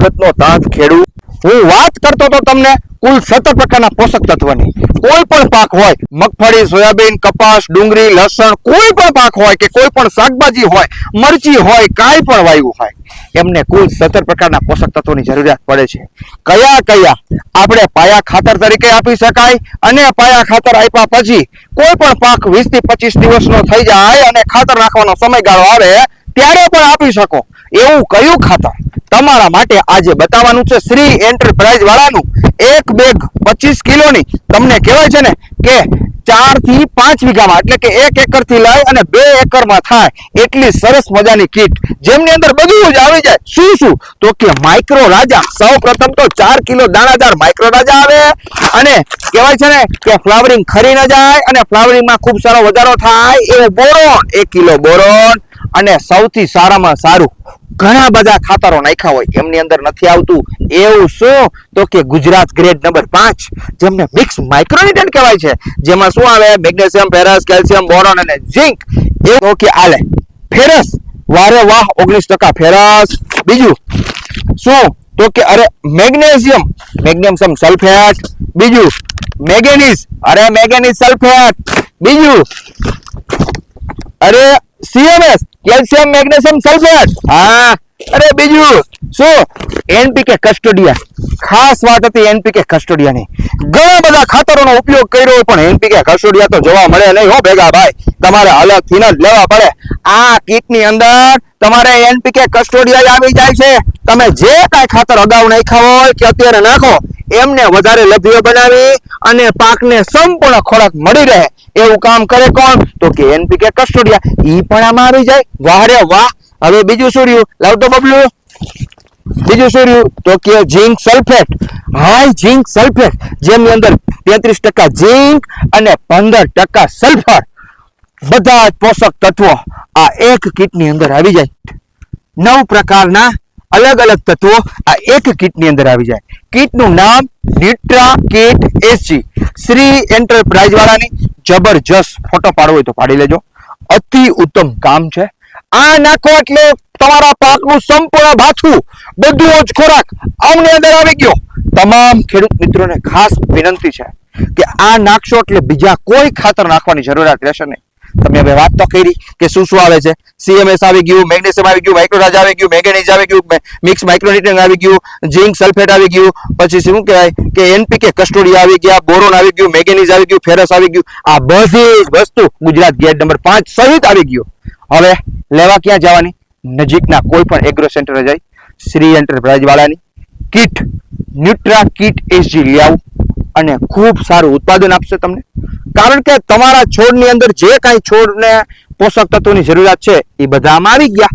જગતનો તાત ખેડૂત. હું વાત કરતો તો તમને કુલ સત્તર પ્રકારના પોષક તત્વની. કોઈ પણ પાક હોય, મગફળી, સોયાબીન, કપાસ, ડુંગળી, લસણ, કોઈ પણ પાક હોય કે કોઈ પણ શાકભાજી હોય, મરચી હોય, કાંઈ પણ વાયુ હોય, એમને કુલ સત્તર પ્રકારના પોષક તત્વોની જરૂરિયાત પડે છે. કયા કયા? આપણે પાયા ખાતર તરીકે આપી શકાય અને પાયા ખાતર આપ્યા પછી કોઈ પણ પાક વીસથી પચીસ દિવસનો થઈ જાય અને ખાતર નાખવાનો સમયગાળો આવે, ત્યારે પણ આપી શકો. એવું કયું ખાતર? તમારા માટે આજે બતાવવાનું છે શ્રી એન્ટરપ્રાઇઝ વાળાનું એક બેગ પચીસ કિલોની. તમને કહેવાય છે ને કે ચારથી પાંચ વીઘામાં, એટલે કે એક એકરથી લઈ અને બે એકરમાં થાય. એટલી સરસ મજાની કીટ જેમની અંદર બધું જ આવી જાય. શું શું? તો કે માઇક્રો રાજા. સૌ પ્રથમ તો ચાર કિલો દાણાદાર માઇક્રો રાજા આવે. અને કહેવાય છે ને કે ફ્લાવરિંગ ખરી ન જાય અને ફ્લાવરિંગમાં ખૂબ સારો વધારો થાય. એવું બોરોન. એક કિલો બોરોન. અને સૌથી સારામાં સારું ઘણા બધા ખાતરો નાખ્યા હોય, એમની અંદર નથી આવતું. એવું શું? તો કે ગુજરાત ગ્રેડ નંબર પાંચ, જેમને મિક્સ માઇક્રોન્યુટ્રન્ટ કહેવાય છે, જેમાં શું આવે? મેગ્નેશિયમ, ફેરસ, કેલ્શિયમ, બોરોન અને ઝિંક. એ તો કે આલે. ફેરસ. વારે વાહ, ઓગણીસ ટકા ફેરસ. બીજું, શું? તો કે અરે મેગ્નેશિયમ. મેગ્નેશિયમ સલ્ફેટ બીજું, મેંગેનીઝ. અરે મેંગેનીઝ સલ્ફેટ બીજું, અરે સીએમએસ કેલ્શિયમ મેગ્નેશિયમ સલ્ફેટ? હા. અરે બીજું? શું? એનપીકે કસ્ટોડિયા ખાસ વાત હતી એનપીકે કસ્ટોડિયાની ઘણા બધા ખાતરોનો ઉપયોગ કર્યો હોય પણ એનપીકે કસ્ટોડિયા તો જોવા મળે નહીં હો ભેગા ભાઈ. તમારે અલગથી જ લેવા પડે. આ કીટની અંદર તમારે એનપીકે કસ્ટોડિયા આવી જાય છે. તમે જે કાંઈ ખાતર અગાઉ નાખ્યા હોય કે અત્યારે નાખો, એમને વધારે લભ્ય બનાવી અને પાકને સંપૂર્ણ ખોરાક મળી રહે. એવું કામ કરે કોણ? તો કે એનપીકે કસ્ટોડિયા ઈ પણ આમાં આવી જાય. વાહ રે વાહ. હવે બીજું શું રહ્યું? લાવ બબલું. બીજું શું રહ્યું? તો કે zinc sulphate high zinc sulphate જેમની અંદર તેત્રીસ ટકા ઝીંક અને પંદર ટકા સલ્ફર બધા જ પોષક તત્વો આ એક કીટની અંદર આવી જાય. નવ પ્રકારના અલગ અલગ તત્વો આ એક કીટની અંદર આવી જાય. કીટનું નામ nutra kit SG Shri enterprise વાળાની જબરજસ્ત ફોટો પાડવો હોય તો પાડી લેજો. અતિ ઉત્તમ કામ છે. આ નાખો એટલે તમારા પાકનું સંપૂર્ણ ભાથું, બધું જ ખોરાક આમની અંદર આવી ગયો. તમામ ખેડૂત મિત્રોને ખાસ વિનંતી છે કે આ નાખશો એટલે બીજા કોઈ ખાતર નાખવાની જરૂરિયાત રહેશે નહીં. તમે હવે વાત તો કરી કે શું શું આવે છે. સીએમએસ આવી ગયું, મેગ્નેશિયમ આવી ગયું માઇક્રોરાજ આવી ગયું, મેંગેનીઝ આવી ગયું, મિક્સ માઇક્રોન્યુટ્રન્ટ આવી ગયું, ઝિંક સલ્ફેટ આવી ગયું, પછી શું કહેવાય કે એનપીકે કસ્ટોડી આવી ગયા, બોરોન આવી ગયું, મેગેનીઝ આવી ગયું, ફેરસ આવી ગયું. આ બધી વસ્તુ ગુજરાત ગેટ નંબર પાંચ સહિત આવી ગયું. હવે લેવા ક્યાં જવાની? નજીકના કોઈ પણ agro centre Jay Shri enterprise વાળાની કીટ ન્યુટ્રા કીટ એસજી લઈ આવું અને ખૂબ સારું ઉત્પાદન આપશે તમને. કારણ કે તમારા છોડની અંદર જે કાંઈ છોડને પોષક તત્વોની જરૂરિયાત છે, એ બધામાં આવી ગયા.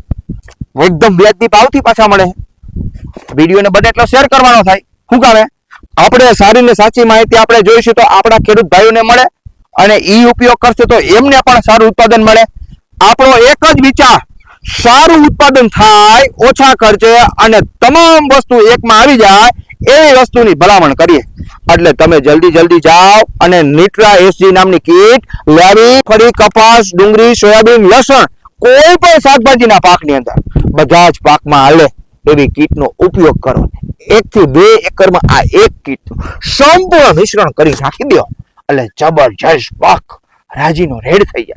એકદમ વ્યાજની ભાવથી પાછા મળે. વિડીયોને બને એટલો શેર કરવાનો થાય. શું કામે આપણે સારી ને સાચી માહિતી આપણે જોઈશું તો આપણા ખેડૂત ભાઈઓને મળે અને ઈ ઉપયોગ કરશે તો એમને પણ સારું ઉત્પાદન મળે. આપણો એક જ વિચાર, સારું ઉત્પાદન થાય, ઓછા ખર્ચે અને તમામ વસ્તુ એકમાં આવી જાય, એવી વસ્તુની ભલામણ કરીએ. એટલે તમે જલ્દી જલ્દી જાઓ અને નિટ્રા એસજી નામની કીટ લાવી. ફરી કપાસ, ડુંગળી, સોયાબીન, લસણ, કોઈ પણ શાકભાજીના પાકની અંદર. બધા જ પાકમાં હાલે એવી કીટનો ઉપયોગ કરો. એક થી બે એકરમાં આ એક કીટનું સંપૂર્ણ મિશ્રણ કરી નાખી દો. એટલે જબરજસ્ત પાક રાજીનો રેડ થઈ જાય.